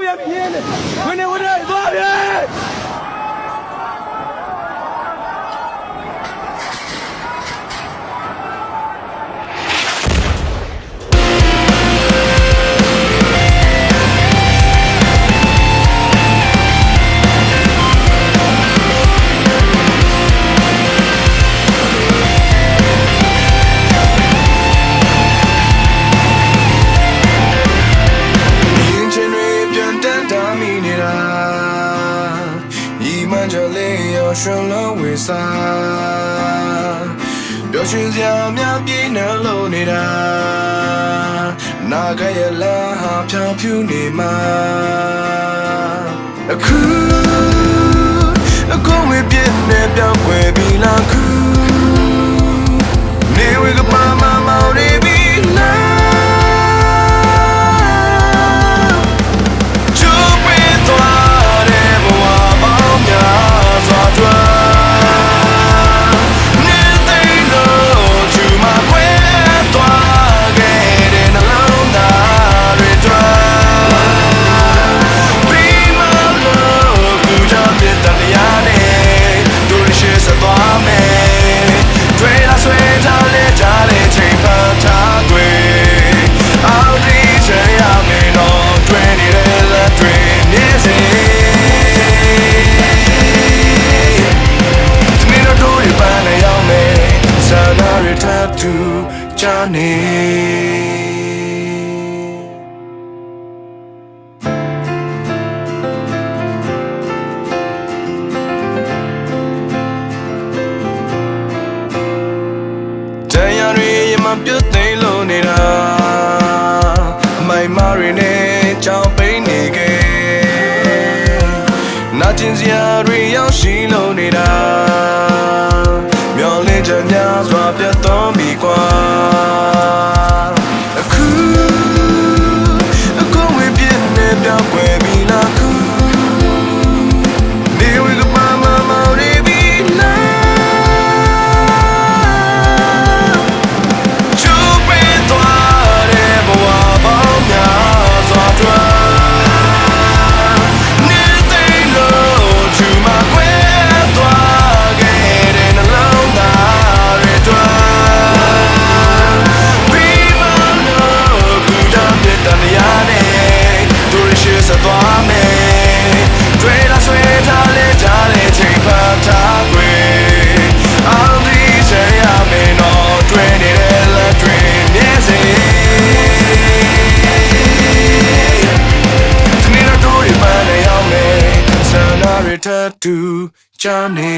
ويا بينا هنا ولا 这里有什么为啥？表情像面变得露你的，那个也来哈飘飘你嘛。哭，我会变得表贵比浪。 ကြနေတရားတွေမပြတ်သိလို့နေတာအမိုင်မာရီနဲ့ကြောင်ပိန်နေခဲ့နာကျင်စရာတွေရောက်ရှိလို့နေတာ လင်းချင်များစွာပြတ်တော်မီကွာ တူချမ်းနေ